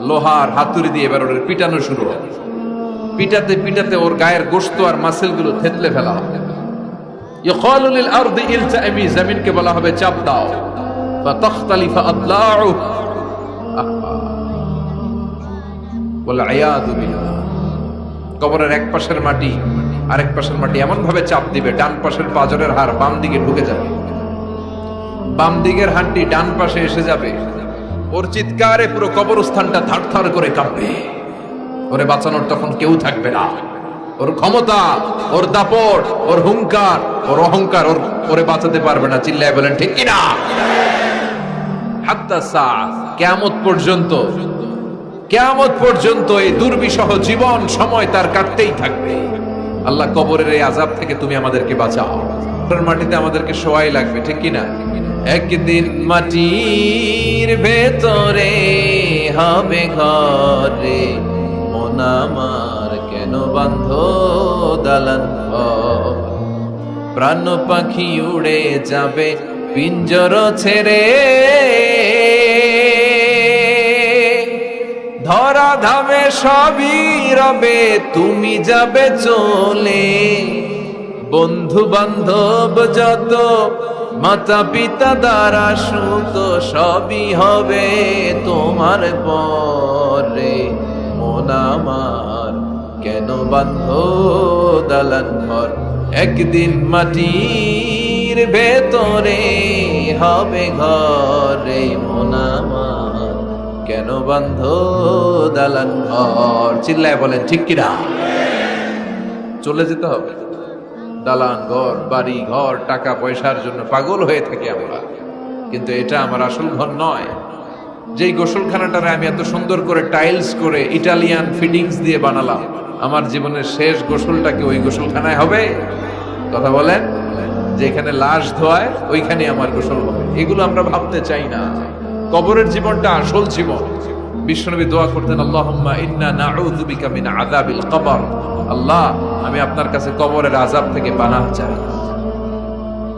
লোহার হাতুড়ি দিয়ে এবার ওর পিটানো শুরু হবে পিটাতে পিটাতে ওর গায়ের গোশত আর মাসেলগুলো থেতলে ফেলা হবে চাপ দাও। এক পাশের মাটি, আরেক পাশের মাটি এমন ভাবে চাপ দিবে, ডান পাশের পাজরের হাড় বাম দিকে ঢুকে যাবে। বাম দিকের হাড্ডি ডান পাশে এসে যাবে। ওর চিৎকারে পুরো কবরস্থানটা থার করে কাঁপবে। ওরে বাঁচানোর তখন কেউ থাকবে না। ওর ক্ষমতা, ওর দাপট, ওর হুঙ্কার, ওর অহংকার ওর ওরে বাঁচাতে পারবে না। চিল্লায় বলেন, ঠিক কিনা? কেয়ামত পর্যন্ত কেয়ামত পর্যন্ত এই দুর্বিষহ জীবন সময় তার কাটতেই থাকবে। আল্লাহ কবরের এই আজাব থেকে তুমি আমাদেরকে বাঁচাও। মাটিতে আমাদেরকে সবাই লাগবে, ঠিক কিনা? একদিন মাটির ভেতরে হবে ঘরে, মন আমার কেন বান্ধ দালান? প্রাণ পাখি উড়ে যাবে, পিঞ্জর ছেড়ে ধরা ধামে সবই রবে, তুমি যাবে চলে বন্ধু বান্ধব যত মাতা পিতা দ্বারা সুত সবই হবে তোমার পরে। মন আমার কেন বান্ধ দালান ঘর? একদিন মাটির ভেতরে হবে ঘরে। মন আমার কেন বান্ধ দালান ঘর? চিল্লায় বলেন, ঠিক কিনা? চলে যেতে হবে। দালান, ঘর, বাড়ি, ঘর, টাকা, পয়সার জন্য পাগল হয়ে থাকি আমরা। কিন্তু এটা আমার আসল ঘর নয়। যেই গোসলখানাটারে আমি এত সুন্দর করে টাইলস করে ইটালিয়ান ফিটিংস দিয়ে বানালাম, আমার জীবনের শেষ গোসলটা কি ওই গোসলখানায় হবে? কথা বলেন, যেখানে লাশ ধোয়ায় ওইখানে আমার গোসল হবে। এগুলো আমরা ভাবতে চাই না। কবরের জীবনটা আসল জীবন। বিশ্বনবী দোয়া করতেন কবর। আল্লাহ, আমি আপনার কাছে কবরের আযাব থেকে পানাহ চাই।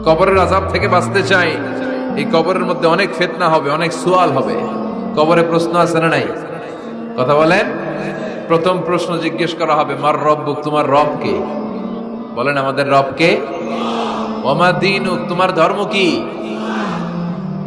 কবরের আযাব থেকে বাঁচতে চাই। এই কবরের মধ্যে অনেক ফিতনা হবে, অনেক সুয়াল হবে। কবরে প্রশ্ন আছে না নাই? কথা বলেন। প্রথম প্রশ্ন জিজ্ঞেস করা হবে, মার রব্বুক তোমার রব কে? বলেন, আমাদের রব কে? ওমা দিনুক, তোমার ধর্ম কি?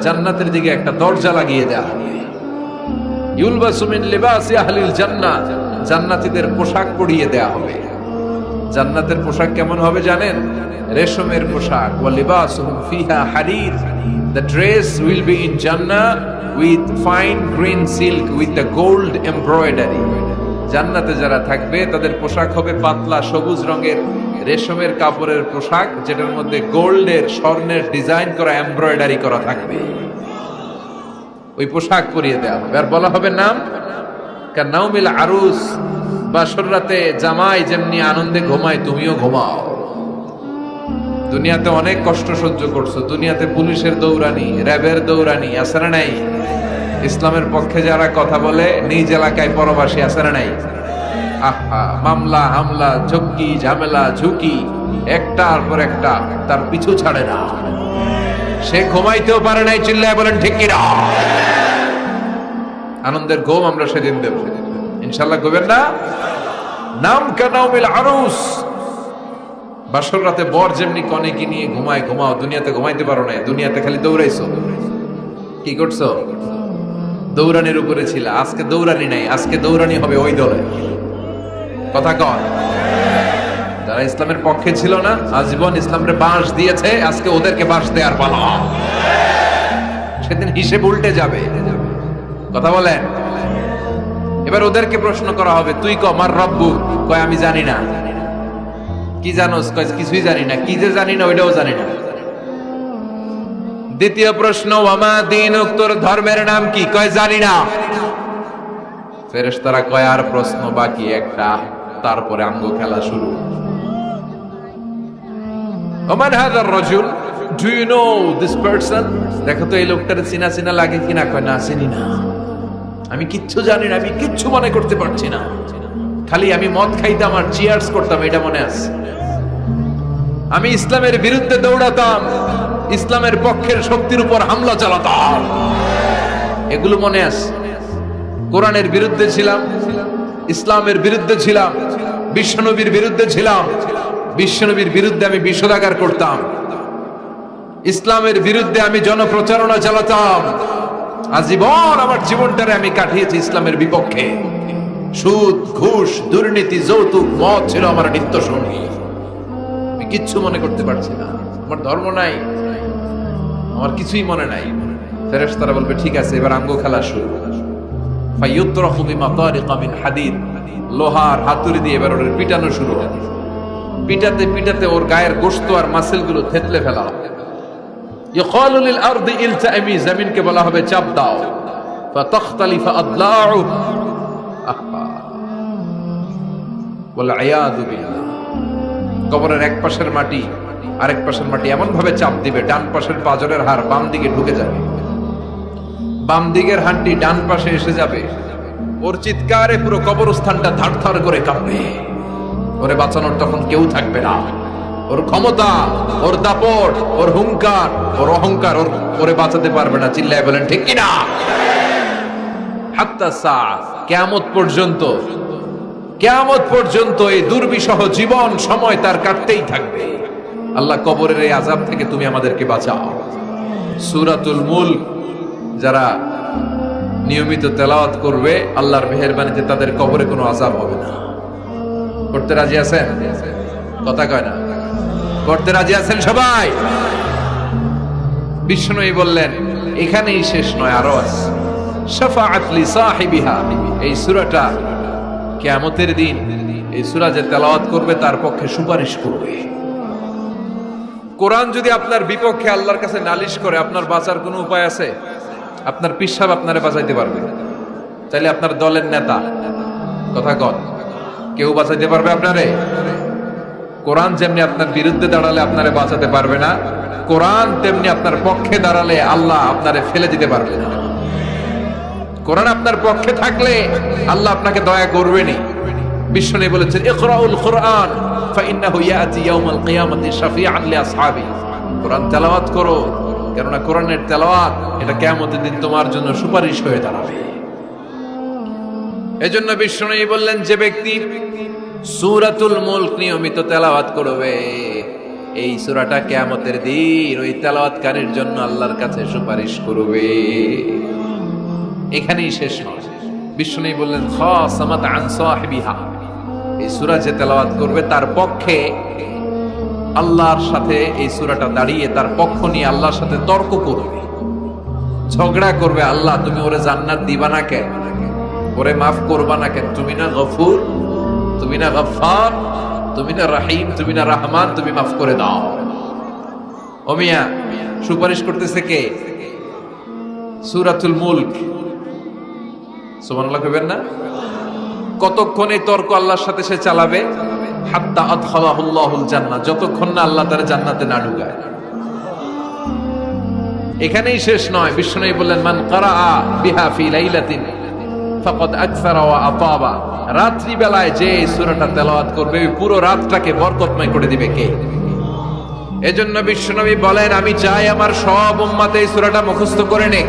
জান্নাতের দিকে একটা দরজা লাগিয়ে দেয়া হবে মিন লিবাসি পোশাক পরিয়ে দেয়া হবে। জান্নাতের পোশাক কেমন হবে জানেন? রেশমের পোশাক। ওয়া লিবাসুহুম ফিহা হারির। The dress will be in Jannah with fine green silk with the gold embroidery জান্নাতে যারা থাকবে, তাদের পোশাক হবে পাতলা সবুজ রঙের। রেশমের কাপড়ের পোশাক, যেটার মধ্যে গোল্ডের, স্বর্ণের ডিজাইন করা, এমব্রয়ডারি করা থাকবে। ওই পোশাক পরিয়ে দেওয়া হবে। আর বলা হবে নাম? নাউমিল আরুস বা রাতে জামাই যেমনি আনন্দে ঘুমায়, তুমিও ঘুমাও। দুনিয়াতে অনেক কষ্ট সহ্য করছ। দুনিয়াতে পুলিশের দৌড়ানি, র্যাবের দৌড়ানি না নাই? ইসলামের পক্ষে যারা কথা বলে, নিজ এলাকায় পরবাসী না নাই? মামলা, হামলা, ঝক্কি, ঝামেলা, ঝুঁকি, একটার পর একটা তার পিছু ছাড়ে না। সে ঘুমাইতেও পারে নাই, চিল্লায় বলেন, ঠিক কিনা? আনন্দের ঘুম আমরা সেদিন দেব। ইনশাল্লাহ ঘুমেন না? নাম কানাউমিল আরুস। বাসর রাতে বর যেমনি কনেকে নিয়ে ঘুমায়, ঘুমাও, দুনিয়াতে ঘুমাইতে পারো না দুনিয়াতে খালি দৌড়াইছো। কি করছ? দৌড়ানির উপরে ছিল, আজকে দৌড়ানি নাই, আজকে দৌড়ানি হবে ওই দলে। কথা কন। যারা ইসলামের পক্ষে ছিল না, আজীবন ইসলামের বাঁশ দিয়েছে, আজকে ওদেরকে বাঁশ দেওয়ার পালা। সেদিন হিসেব উল্টে যাবে। কথা বলেন। এবার ওদেরকে প্রশ্ন করা হবে, তুই ক আমার রব্বু? কয়, আমি জানি না। কি জানোস? কয়, কিছুই জানি না। কি যে জানি না, ওইটাও জানি না। দ্বিতীয় প্রশ্ন, ওয়ামা দিন তোর ধর্মের নাম কি? কয়, জানি না। ফেরেশতারা কয়, আর প্রশ্ন বাকি একটা। তারপরে আঙ্গ খেলা শুরু। ওমান হাদার রজুল do you know this person দেখো তো এই লোকটার চিনা চিনা লাগে কিনা? কয়, না, চিনি না। আমি কিচ্ছু জানি না, আমি কিচ্ছু মনে করতে পারছি না। খালি আমি মদ খাইতাম আর চিয়ার্স করতাম, এটা মনে আছে। আমি ইসলামের বিরুদ্ধে দৌড়াতাম, ইসলামের পক্ষের শক্তির উপর হামলা চালাতাম। এগুলো মনে আছে। কোরআনের বিরুদ্ধে ছিলাম। ইসলামের বিরুদ্ধে ছিলাম, বিশ্বনবীর বিরুদ্ধে ছিলাম, বিশ্বনবীর বিরুদ্ধে আমি বিষোদাগার করতাম। ইসলামের বিরুদ্ধে আমি জনপ্রচারণা চালাতাম। আজীবন আমার জীবনটারে আমি কাটিয়েছি ইসলামের বিপক্ষে। সুদ, ঘুষ, দুর্নীতি, যৌতুক, মদ ছিল আমার নিত্য সঙ্গী আমি কিচ্ছু মনে করতে পারছি না। আমার ধর্ম নাই। আমার কিছুই মনে নাই। ফেরেস তারা বলবে, ঠিক আছে, এবার আঙ্গ খেলা শুরু হাদিদ। লোহার হাতুড়ি দিয়ে এবার ওর পিটানো শুরু হবে পিটাতে পিটাতে ওর গায়ের গোশত আর থেতলে ফেলা আরদি ইলতাইমি জমিনকে বলা হবে চাপ দাও। ওয়াল আয়াদু বিল্লাহ। কবরের এক পাশের মাটি, আরেক পাশের মাটি এমন ভাবে চাপ দিবে, ডান পাশের পাজরের হাড় বাম দিকে ঢুকে যাবে। বাম দিকের হাড্ডি ডান পাশে এসে যাবে। ওর চিৎকারে পুরো কবরস্থানটা ধাড় করে কাঁপবে। ওরে বাঁচানোর তখন কেউ থাকবে না। ওর ক্ষমতা, ওর দাপট, ওর হুঙ্কার ওর অহংকার ওর ওরে বাঁচাতে পারবে না। চিল্লায় বলেন, ঠিক কিনা? কেয়ামত পর্যন্ত কেয়ামত পর্যন্ত এই দুর্বিসহ জীবন সময় তার কাটতেই থাকবে। আল্লাহ কবরের এই আজাব থেকে তুমি আমাদেরকে বাঁচাও। সুরাতুল মুল্ক যারা নিয়মিত তেলাওয়াত করবে, আল্লাহর মেহেরবানিতে তাদের কবরে কোনো আজাব হবে না। করতে রাজি আছেন? কথা কয় না। করতে রাজি আছেন সবাই? বিষ্ণুই বললেন, এখানেই শেষ নয়, আরও আছে। এই সুরাটা কিয়ামতের দিন, এই সুরা যে তেলাওয়াত করবে, তার পক্ষে সুপারিশ করবে। কোরআন যদি আপনার বিপক্ষে আল্লাহর কাছে নালিশ করে, আপনার বাঁচার কোনো উপায় আছে? আপনার পিসাব আপনারে বাঁচাইতে পারবে। তাইলে আপনার দলের নেতা। কথা কন, কেউ বাঁচাইতে পারবে আপনারে? কোরআন যেমনি আপনার বিরুদ্ধে দাঁড়ালে আপনারে বাঁচাতে পারবে না, কোরআন তেমনি আপনার পক্ষে দাঁড়ালে আল্লাহ আপনারে ফেলে দিতে পারবে না। কোরআন আপনার পক্ষে থাকলে আল্লাহ আপনাকে দয়া করবেনি বিশ্বনে বলেছেন, ইকরাউল কোরআন, ফাইন্নাহু ইয়াতি ইয়াউমাল কিয়ামাতি শাফিআন লিআসহাবি কোরআন তেলাওয়াত করো। কেননা কোরআনের তেলাওয়াত এটা কিয়ামতের দিন তোমার জন্য সুপারিশ হয়ে দাঁড়াবে। এজন্য বিশ্বনে বললেন, যে ব্যক্তি সুরাতুল মুলক নিয়মিত তেলাওয়াত করবে, এই সুরাটা কিয়ামতের দিন ওই তেলাওয়াতকারীর জন্য আল্লাহর কাছে সুপারিশ করবে। এখানেই শেষ নয়। বিষ্ণু বললেন খাসামাত আন সাহিবিহা। এই সূরা যে তেলাওয়াত করবে, তার পক্ষে আল্লাহর সাথে এই সুরাটা দাঁড়িয়ে, তার পক্ষ নিয়ে আল্লাহর সাথে তর্ক করবে। ঝগড়া করবে, আল্লাহ, তুমি ওরে জান্নাত দিবা না কেন? ওরে মাফ করবা না কেন? তুমি না গফুর, তুমি না গফফার, তুমি না রাহিম, তুমি না রহমান, তুমি মাফ করে দাও। ওমিয়া সুপারিশ করতেছে কে? সূরাতুল মুলক। সুবহানাল্লাহ কইবেন না? কতক্ষণ তর্ক আল্লাহর সাথে সে চালাবে? হাত্তা আদখালাহুল্লাহুল জান্নাহ, যতক্ষণ না আল্লাহ তার জান্নাতে না ঢুকায়। এখানেই শেষ নয় বললেন, মান বিহা ফি লাইলাতিন ফাকাদ আকসারা ওয়া আতাবা। রাত্রি বেলায় যে সূরাটা তেলাওয়াত করবে, ওই পুরো রাতটাকে বরকতময় করে দিবে কে? এজন্য বিশ্বনবী বলেন, আমি চাই আমার সব উম্মাতে এই সূরাটা মুখস্থ করে নেক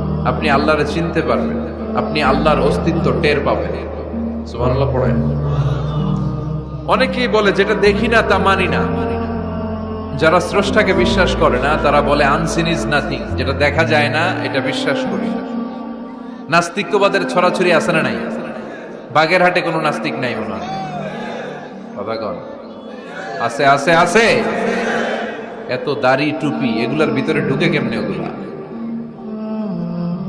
আপনি আল্লাহরে চিনতে পারবেন। আপনি আল্লাহর অস্তিত্ব টের পাবেন। সুবহানাল্লাহ পড়েন। অনেকেই বলে, যেটা দেখি না, তা মানি না। যারা স্রষ্টাকে বিশ্বাস করে না, তারা বলে আনসিন ইজ নাথিং যেটা দেখা যায় না, এটা বিশ্বাস করি নাস্তিক্যবাদের ছড়াছড়ি আছে না নাই? বাগের হাটে কোনো নাস্তিক নাই মনে হয়। কথা আছে আছে আছে। এত দাড়ি, টুপি, এগুলার ভিতরে ঢুকে কেমনে ওগুলা?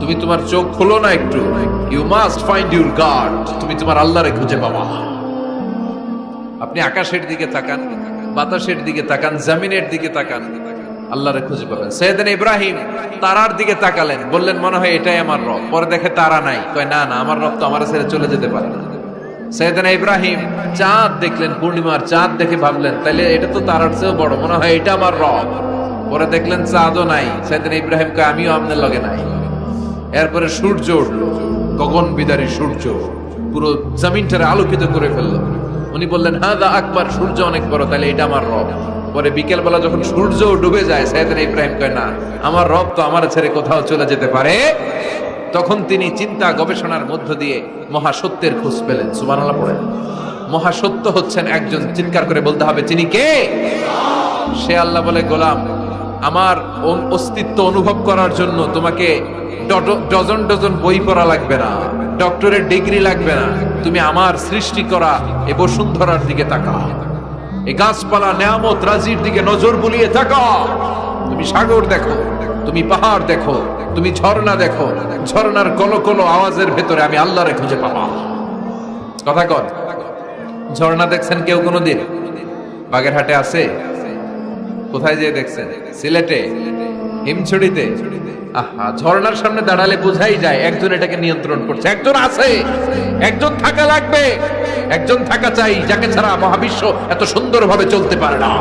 তুমি তোমার চোখ খোলো না একটু। You must find your god তুমি তোমার আল্লাহরে খুঁজে পাবা। আপনি আকাশের দিকে তাকান, বাতাসের দিকে তাকান, জামিনের দিকে তাকান, আল্লাহরে খুঁজে পাবেন। সৈয়দিন ইব্রাহিম তারার দিকে তাকালেন, বললেন, মনে হয় এটাই আমার রব। পরে দেখে তারা নাই। কয়, না না, আমার রব তো আমার ছেড়ে চলে যেতে পারে না। সৈয়দিন ইব্রাহিম চাঁদ দেখলেন, পূর্ণিমার চাঁদ দেখে ভাবলেন, তাইলে এটা তো তারার চেয়েও বড়। মনে হয় এটা আমার রব। পরে দেখলেন, চাঁদও নাই। সৈয়দিন ইব্রাহিম কয়, আমিও আপনার লগে নাই। এরপরে সূর্য উঠল। গগন বিদারী সূর্য পুরো জমিনটারে আলোকিত করে ফেলল। উনি বললেন হ্যাঁ দা আকবার, সূর্য অনেক বড়, তাহলে এটা আমার রব। পরে বিকেল বেলা যখন সূর্য ডুবে যায় সাইয়েদনা ইব্রাহিম কয়, না, আমার রব তো আমার ছেড়ে কোথাও চলে যেতে পারে। তখন তিনি চিন্তা গবেষণার মধ্য দিয়ে মহাসত্যের খোঁজ পেলেন। সুবহানাল্লাহ পড়েন। মহাসত্য হচ্ছেন একজন চিৎকার করে বলতে হবে তিনি কে? সে আল্লাহ বলে, গোলাম, আমার অস্তিত্ব অনুভব করার জন্য তোমাকে ডজন ডজন বই পড়া লাগবে না, ডক্টরের ডিগ্রি লাগবে না, তুমি আমার সৃষ্টি করা এ বসুন্ধরার দিকে তাকাও। এই গাছপালা নেয়ামত রাজির দিকে নজর বুলিয়ে তাকাও। তুমি সাগর দেখো, তুমি পাহাড় দেখো, তুমি ঝর্ণা দেখো, ঝর্ণার কলো কলো আওয়াজের ভেতরে আমি আল্লাহরে খুঁজে পাবা। কথা কর ঝর্ণা দেখছেন কেউ কোনোদিন? বাগেরহাটে আছে? কোথায় যেয়ে দেখছেন? সিলেটে? হিমছড়িতে? আহা, ঝর্ণার সামনে দাঁড়ালে বোঝাই যায় একজন এটাকে নিয়ন্ত্রণ করছে। একজন আছে, একজন থাকা লাগবে, একজন থাকা চাই, যাকে ছাড়া মহাবিশ্ব এত সুন্দরভাবে চলতে পারে না।